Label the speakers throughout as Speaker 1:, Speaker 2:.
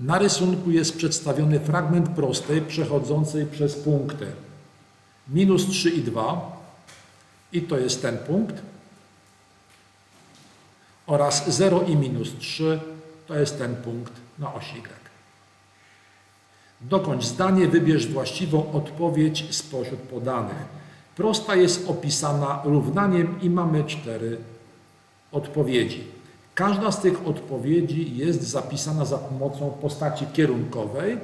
Speaker 1: Na rysunku jest przedstawiony fragment prostej przechodzącej przez punkty minus 3 i 2 i to jest ten punkt oraz 0 i minus 3 to jest ten punkt na osi Y. Dokończ zdanie, wybierz właściwą odpowiedź spośród podanych. Prosta jest opisana równaniem i mamy cztery odpowiedzi. Każda z tych odpowiedzi jest zapisana za pomocą postaci kierunkowej.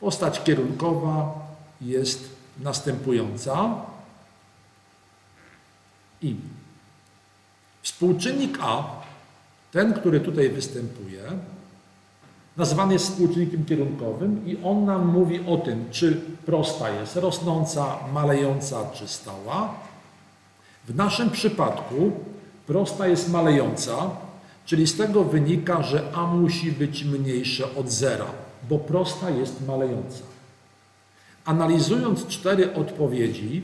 Speaker 1: Postać kierunkowa jest następująca. I współczynnik A, ten, który tutaj występuje, nazwany jest współczynnikiem kierunkowym i on nam mówi o tym, czy prosta jest rosnąca, malejąca czy stała. W naszym przypadku prosta jest malejąca, czyli z tego wynika, że a musi być mniejsze od zera, bo prosta jest malejąca. Analizując cztery odpowiedzi,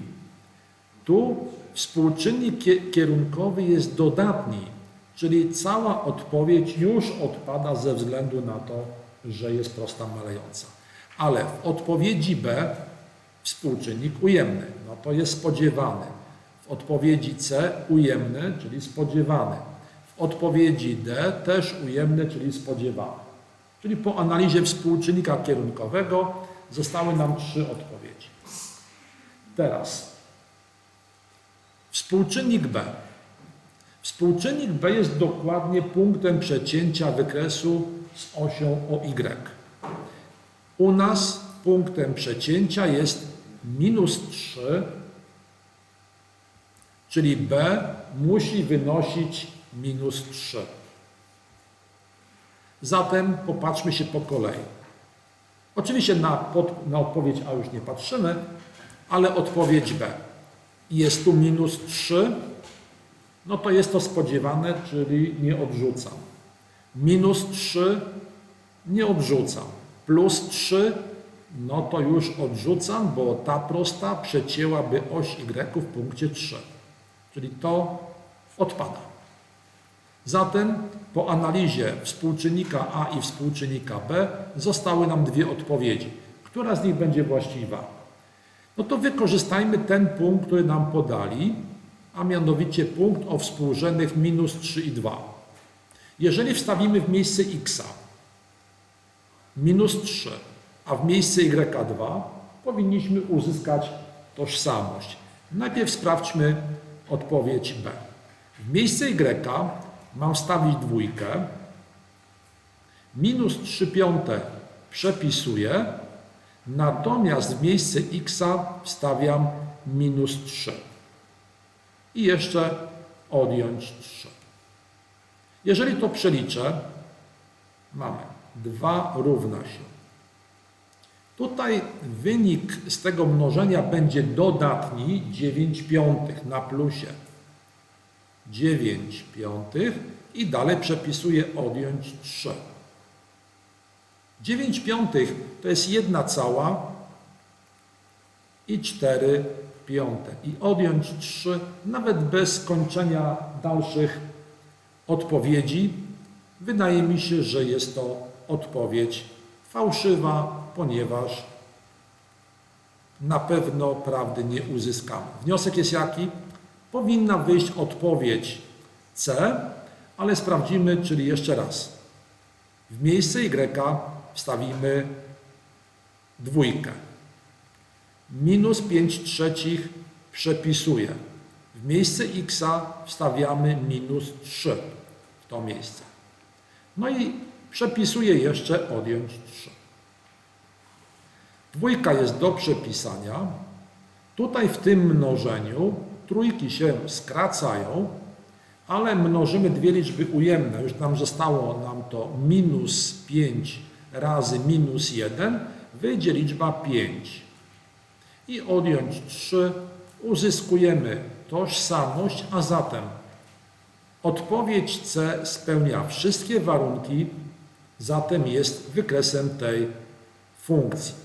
Speaker 1: tu współczynnik kie- kierunkowy jest dodatni, czyli cała odpowiedź już odpada ze względu na to, że jest prosta malejąca. Ale w odpowiedzi B współczynnik ujemny, no to jest spodziewany. W odpowiedzi C ujemny, czyli spodziewany. W odpowiedzi D też ujemny, czyli spodziewany. Czyli po analizie współczynnika kierunkowego zostały nam trzy odpowiedzi. Teraz współczynnik B. Współczynnik B jest dokładnie punktem przecięcia wykresu z osią OY. U nas punktem przecięcia jest minus 3, czyli B musi wynosić minus 3. Zatem popatrzmy się po kolei. Oczywiście na, pod, na odpowiedź A już nie patrzymy, ale odpowiedź B. Jest tu minus 3, no to jest to spodziewane, czyli nie odrzucam. Minus 3 nie odrzucam. Plus 3 no to już odrzucam, bo ta prosta przecięłaby oś Y w punkcie 3. Czyli to odpada. Zatem po analizie współczynnika A i współczynnika B zostały nam dwie odpowiedzi. Która z nich będzie właściwa? No to wykorzystajmy ten punkt, który nam podali, a mianowicie punkt o współrzędnych minus 3 i 2. Jeżeli wstawimy w miejsce x minus 3, a w miejsce y2 powinniśmy uzyskać tożsamość. Najpierw sprawdźmy odpowiedź B. W miejsce y mam wstawić dwójkę, minus 3 piąte przepisuję, natomiast w miejsce x wstawiam minus 3 i jeszcze odjąć 3. Jeżeli to przeliczę, mamy 2 równa się. Tutaj wynik z tego mnożenia będzie dodatni 9 piątych na plusie. 9 piątych i dalej przepisuję odjąć 3. 9 piątych to jest 1 cała i 4 piąte. I odjąć 3, nawet bez kończenia dalszych odpowiedzi, wydaje mi się, że jest to odpowiedź fałszywa, ponieważ na pewno prawdy nie uzyskamy. Wniosek jest jaki? Powinna wyjść odpowiedź C, ale sprawdzimy, czyli jeszcze raz. W miejsce Y wstawimy dwójkę. Minus 5 trzecich przepisuję. W miejsce x wstawiamy minus 3 w to miejsce. No i przepisuję jeszcze odjąć 3. Dwójka jest do przepisania. Tutaj w tym mnożeniu trójki się skracają, ale mnożymy dwie liczby ujemne. Już nam zostało nam to minus 5 razy minus 1, wyjdzie liczba 5. I odjąć 3 uzyskujemy tożsamość, a zatem odpowiedź C spełnia wszystkie warunki, zatem jest wykresem tej funkcji.